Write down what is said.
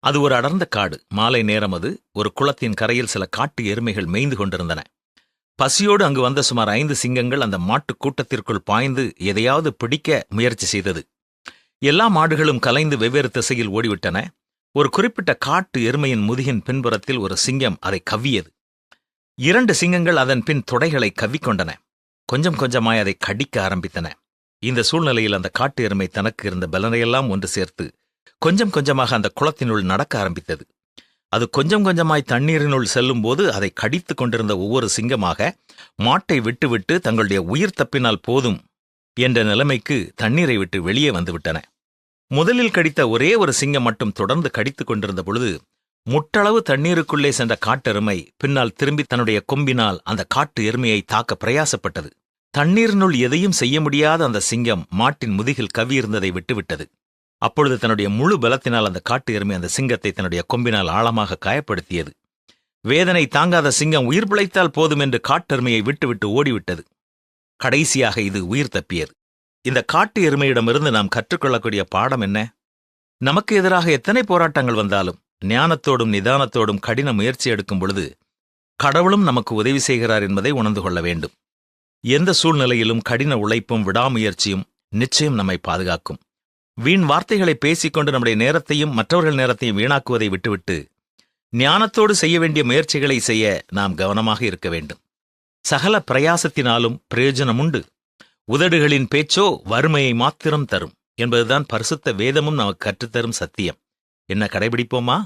அது ஒரு அடர்ந்த காடு. மாலை நேரம் அது. ஒரு குளத்தின் கரையில் சில காட்டு எருமைகள் மேய்ந்து கொண்டிருந்தன. பசியோடு அங்கு வந்த சுமார் ஐந்து சிங்கங்கள் அந்த மாட்டுக் கூட்டத்திற்குள் பாய்ந்து எதையாவது பிடிக்க முயற்சி செய்தது. எல்லா மாடுகளும் கலைந்து வெவ்வேறு திசையில் ஓடிவிட்டன. ஒரு குறிப்பிட்ட காட்டு எருமையின் முதுகின் பின்புறத்தில் ஒரு சிங்கம் அதை கவ்வியது. இரண்டு சிங்கங்கள் அதன் பின் தொடைகளை கவ்விக்கொண்டன. கொஞ்சம் கொஞ்சமாய் அதை கடிக்க ஆரம்பித்தன. இந்த சூழ்நிலையில் அந்த காட்டு எருமை தனக்கு இருந்த பலனையெல்லாம் ஒன்று சேர்த்து கொஞ்சம் கொஞ்சமாக அந்த குளத்தினுள் நடக்க ஆரம்பித்தது. அது கொஞ்சம் கொஞ்சமாய் தண்ணீரினுள் செல்லும்போது அதை கடித்துக் கொண்டிருந்த ஒவ்வொரு சிங்கமாக மாட்டை விட்டுவிட்டு தங்களுடைய உயிர் தப்பினால் போதும் என்ற நிலைமைக்கு தண்ணீரை விட்டு வெளியே வந்துவிட்டன. முதலில் கடித்த ஒரே ஒரு சிங்கம் மட்டும் தொடர்ந்து கடித்துக் கொண்டிருந்த பொழுது முட்டளவு தண்ணீருக்குள்ளே சென்ற காட்டெருமை பின்னால் திரும்பி தன்னுடைய கொம்பினால் அந்த காட்டு எருமையை தாக்க பிரயாசப்பட்டது. தண்ணீரினுள் எதையும் செய்ய முடியாத அந்த சிங்கம் மாட்டின் முதுகில் கவியிருந்ததை விட்டுவிட்டது. அப்பொழுது தன்னுடைய முழு பலத்தினால் அந்த காட்டு எருமை அந்த சிங்கத்தை தன்னுடைய கொம்பினால் ஆழமாக காயப்படுத்தியது. வேதனை தாங்காத சிங்கம் உயிர் பிழைத்தால் போதும் என்று காட்டெருமையை விட்டுவிட்டு ஓடிவிட்டது. கடைசியாக இது உயிர் தப்பியது. இந்த காட்டு எருமையிடமிருந்து நாம் கற்றுக்கொள்ளக்கூடிய பாடம் என்ன? நமக்கு எதிராக எத்தனை போராட்டங்கள் வந்தாலும் ஞானத்தோடும் நிதானத்தோடும் கடின முயற்சி எடுக்கும் பொழுது கடவுளும் நமக்கு உதவி செய்கிறார் என்பதை உணர்ந்து கொள்ள வேண்டும். எந்த சூழ்நிலையிலும் கடின உழைப்பும் விடாமுயற்சியும் நிச்சயம் நம்மை பாதுகாக்கும். வீண் வார்த்தைகளை பேசிக்கொண்டு நம்முடைய நேரத்தையும் மற்றவர்கள் நேரத்தையும் வீணாக்குவதை விட்டுவிட்டு ஞானத்தோடு செய்ய வேண்டிய முயற்சிகளை செய்ய நாம் கவனமாக இருக்க வேண்டும். சகல பிரயாசத்தினாலும் பிரயோஜனம் உண்டு உதடுகளின் பேச்சோ வறுமையை மாத்திரம் தரும் என்பதுதான் பரிசுத்த வேதமும் நமக்கு கற்றுத்தரும் சத்தியம். என்ன கடைபிடிப்போமா?